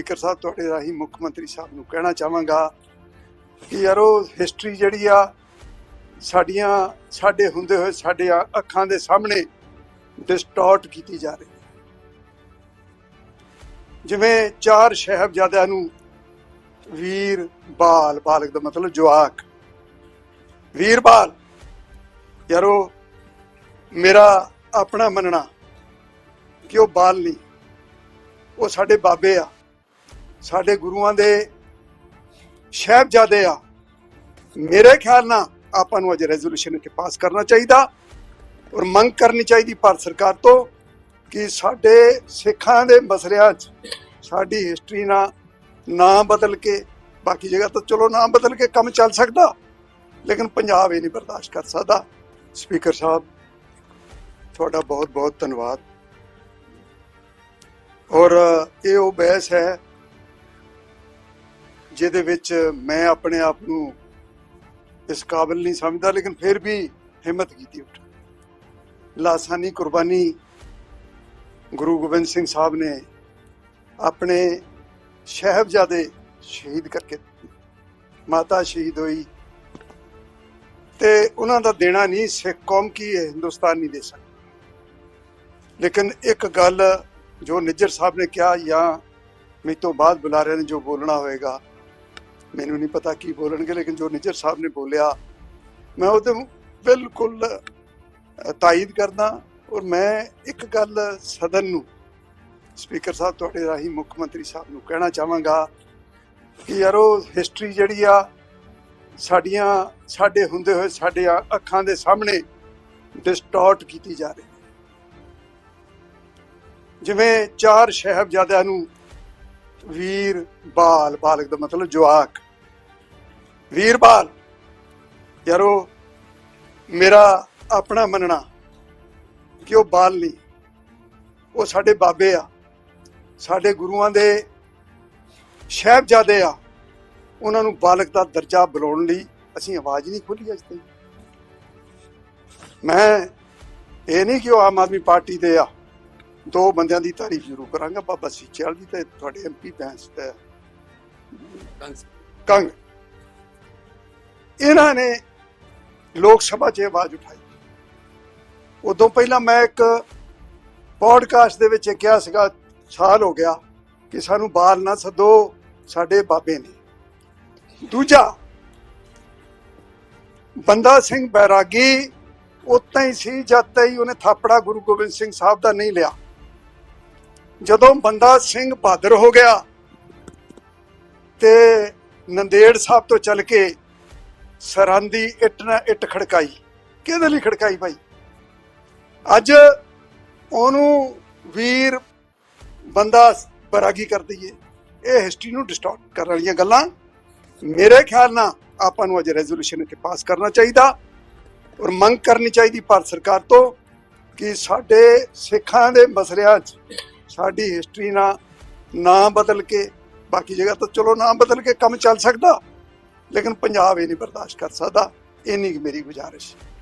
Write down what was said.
Speaker ਸਾਹਿਬ, ਤੁਹਾਡੇ ਰਾਹੀਂ ਮੁੱਖ ਮੰਤਰੀ ਸਾਹਿਬ ਨੂੰ ਕਹਿਣਾ ਚਾਹਾਂਗਾ ਕਿ ਯਾਰੋ ਹਿਸਟਰੀ ਜਿਹੜੀ ਆ, ਸਾਡੀਆਂ, ਸਾਡੇ ਹੁੰਦੇ ਹੋਏ ਸਾਡੇ ਅੱਖਾਂ ਦੇ ਸਾਹਮਣੇ ਡਿਸਟੋਰਟ ਕੀਤੀ ਜਾ ਰਹੀ ਹੈ। ਜਿਵੇਂ ਚਾਰ ਸ਼ਹਿਬਜ਼ਾਦਿਆਂ ਨੂੰ ਵੀਰ, ਬਾਲ, ਬਾਲਕ ਦਾ ਮਤਲਬ ਜਵਾਕ। ਵੀਰ, ਬਾਲ, ਯਾਰੋ ਮੇਰਾ ਆਪਣਾ ਮੰਨਣਾ ਕਿ ਉਹ ਬਾਲ ਨਹੀਂ, ਉਹ ਸਾਡੇ ਬਾਬੇ ਆ। ਸਾਡੇ ਗੁਰੂਆਂ ਦੇ ਸਾਹਿਬਜ਼ਾਦੇ ਆ, ਮੇਰੇ ਖਿਆਲ ਨਾਲ ਆਪਾਂ ਨੂੰ ਅੱਜ ਰੈਜ਼ੋਲੂਸ਼ਨ ਇੱਥੇ ਪਾਸ ਕਰਨਾ ਚਾਹੀਦਾ ਔਰ ਮੰਗ ਕਰਨੀ ਚਾਹੀਦੀ ਭਾਰਤ ਸਰਕਾਰ ਤੋਂ ਕਿ ਸਾਡੇ ਸਿੱਖਾਂ ਦੇ ਮਸਲਿਆਂ 'ਚ ਸਾਡੀ ਹਿਸਟਰੀ ਨਾ ਨਾਂ ਬਦਲ ਕੇ, ਬਾਕੀ ਜਗ੍ਹਾ ਤਾਂ ਚਲੋ ਨਾਂ ਬਦਲ ਕੇ ਕੰਮ ਚੱਲ ਸਕਦਾ, ਲੇਕਿਨ ਪੰਜਾਬ ਇਹ ਨਹੀਂ ਬਰਦਾਸ਼ਤ ਕਰ ਸਕਦਾ। ਸਪੀਕਰ ਸਾਹਿਬ, ਤੁਹਾਡਾ ਬਹੁਤ ਬਹੁਤ ਧੰਨਵਾਦ। ਔਰ ਇਹ ਉਹ ਬਹਿਸ ਹੈ ਜਿਹਦੇ ਵਿੱਚ ਮੈਂ ਆਪਣੇ ਆਪ ਨੂੰ ਇਸ ਕਾਬਿਲ ਨਹੀਂ ਸਮਝਦਾ, ਲੇਕਿਨ ਫਿਰ ਵੀ ਹਿੰਮਤ ਕੀਤੀ ਉੱਠ ਲਾਸਾਨੀ ਕੁਰਬਾਨੀ ਗੁਰੂ ਗੋਬਿੰਦ ਸਿੰਘ ਸਾਹਿਬ ਨੇ ਆਪਣੇ ਸ਼ਹਿਬਜ਼ਾਦੇ ਸ਼ਹੀਦ ਕਰਕੇ ਦਿੱਤੇ। ਮਾਤਾ ਸ਼ਹੀਦ ਹੋਈ ਤੇ ਉਹਨਾਂ ਦਾ ਦੇਣਾ ਨਹੀਂ, ਸਿੱਖ ਕੌਮ ਕੀ ਹੈ ਹਿੰਦੁਸਤਾਨ ਨਹੀਂ ਦੇ ਸਕਦਾ ਲੇਕਿਨ ਇੱਕ ਗੱਲ ਜੋ ਨਿੱਜਰ ਸਾਹਿਬ ਨੇ ਕਿਹਾ ਜਾਂ ਮੇਰੇ ਤੋਂ ਬਾਅਦ ਬੁਲਾਰਿਆਂ ਨੇ, ਜੋ ਬੋਲਣਾ ਹੋਏਗਾ ਮੈਨੂੰ ਨਹੀਂ ਪਤਾ ਕੀ ਬੋਲਣਗੇ ਲੇਕਿਨ ਜੋ ਨਿੱਜਰ ਸਾਹਿਬ ਨੇ ਬੋਲਿਆ ਮੈਂ ਉਹਦੇ ਬਿਲਕੁਲ ਅ, ਤਾਇਦ ਕਰਦਾ ਔਰ ਮੈਂ ਇੱਕ ਗੱਲ ਸਦਨ ਨੂੰ ਸਪੀਕਰ ਸਾਹਿਬ ਤੁਹਾਡੇ ਰਾਹੀਂ ਮੁੱਖ ਮੰਤਰੀ ਸਾਹਿਬ ਨੂੰ ਕਹਿਣਾ ਚਾਹਾਂਗਾ ਕਿ ਯਾਰੋ ਹਿਸਟਰੀ ਜਿਹੜੀ ਆ ਸਾਡੀਆਂ ਸਾਡੇ ਹੁੰਦੇ ਹੋਏ ਸਾਡੇ ਅੱਖਾਂ ਦੇ ਸਾਹਮਣੇ ਡਿਸਟੋਰਟ ਕੀਤੀ ਜਾ ਰਹੀ ਜਿਵੇਂ ਚਾਰ ਸ਼ਹਿਬਜ਼ਾਦਿਆਂ ਨੂੰ ਵੀਰ ਬਾਲ ਬਾਲਕ ਦਾ ਮਤਲਬ ਜਵਾਕ। ਵੀਰ ਬਾਲ, ਯਾਰੋ, ਮੇਰਾ ਆਪਣਾ ਮੰਨਣਾ ਕਿ ਉਹ ਬਾਲ ਨਹੀਂ। ਉਹ ਸਾਡੇ ਬਾਬੇ ਆ। ਸਾਡੇ ਗੁਰੂਆਂ ਦੇ ਸਾਹਿਬਜ਼ਾਦੇ ਆ। ਉਹਨਾਂ ਨੂੰ ਬਾਲਕ ਦਾ ਦਰਜਾ ਬੁਲਾਉਣ ਲਈ ਅਸੀਂ ਆਵਾਜ਼ ਨਹੀਂ ਖੋਲੀ ਅਜੇ ਤਾਈਂ ਮੈਂ ਇਹ ਨਹੀਂ ਕਿ ਉਹ ਆਮ ਆਦਮੀ ਪਾਰਟੀ ਦੇ ਆ। ਦੋ ਬੰਦਿਆਂ ਦੀ ਤਾਰੀਫ ਜ਼ਰੂਰ ਕਰਾਂਗਾ ਬਾਬਾ ਸੀਚੇਵਾਲ ਦੀ ਤੇ ਤੁਹਾਡੇ ਐਮਪੀ ਬੈਂਸ ਤੇ ਕੰਗ। ਇਹਨਾਂ ਨੇ ਲੋਕ ਸਭਾ 'ਚ ਆਵਾਜ਼ ਉਠਾਈ। ਉਦੋਂ ਪਹਿਲਾਂ ਮੈਂ ਇੱਕ ਪੋਡਕਾਸਟ ਦੇ ਵਿੱਚ ਕਿਹਾ ਸੀਗਾ ਸਾਲ ਹੋ ਗਿਆ ਕਿ ਸਾਨੂੰ ਬਾਲ ਨਾ ਸੱਦੋ ਸਾਡੇ ਬਾਬੇ ਨੇ। ਦੂਜਾ ਬੰਦਾ ਸਿੰਘ ਬੈਰਾਗੀ ਉਤਾਂ ਹੀ ਸੀ ਜਦ ਤਾਈ ਉਹਨੇ ਥਾਪੜਾ ਗੁਰੂ ਗੋਬਿੰਦ ਸਿੰਘ ਸਾਹਿਬ ਦਾ ਨਹੀਂ ਲਿਆ। ਜਦੋਂ ਬੰਦਾ ਸਿੰਘ ਬਹਾਦਰ ਹੋ ਗਿਆ ਤੇ ਨੰਦੇੜ ਸਾਹਿਬ ਤੋਂ ਚੱਲ ਕੇ ਸਰਹੰਦੀ ਇੱਟ ਨਾ ਇੱਟ ਖੜਕਾਈ। ਕਿਹਦੇ ਲਈ ਖੜਕਾਈ ਭਾਈ ਅੱਜ ਉਹਨੂੰ ਵੀਰ ਬੰਦਾ ਬਰਾਗੀ ਕਰ ਦਈਏ। ਇਹ ਹਿਸਟਰੀ ਨੂੰ ਡਿਸਟੋਰਟ ਕਰਨ ਵਾਲੀਆਂ ਗੱਲਾਂ। ਮੇਰੇ ਖਿਆਲ ਨਾਲ ਆਪਾਂ ਨੂੰ ਅੱਜ ਰੈਜ਼ੋਲੂਸ਼ਨ ਇੱਥੇ ਪਾਸ ਕਰਨਾ ਚਾਹੀਦਾ ਔਰ ਮੰਗ ਕਰਨੀ ਚਾਹੀਦੀ ਭਾਰਤ ਸਰਕਾਰ ਤੋਂ ਕਿ ਸਾਡੇ ਸਿੱਖਾਂ ਦੇ ਮਸਲਿਆਂ 'ਚ ਸਾਡੀ ਹਿਸਟਰੀ ਨਾ, ਨਾਂ ਬਦਲ ਕੇ, ਬਾਕੀ ਜਗ੍ਹਾ ਤਾਂ ਚਲੋ ਨਾ ਬਦਲ ਕੇ ਕੰਮ ਚੱਲ ਸਕਦਾ, ਲੇਕਿਨ ਪੰਜਾਬ ਇਹ ਨਹੀਂ ਬਰਦਾਸ਼ਤ ਕਰ ਸਕਦਾ, ਇੰਨੀ ਕੁ ਮੇਰੀ ਗੁਜ਼ਾਰਿਸ਼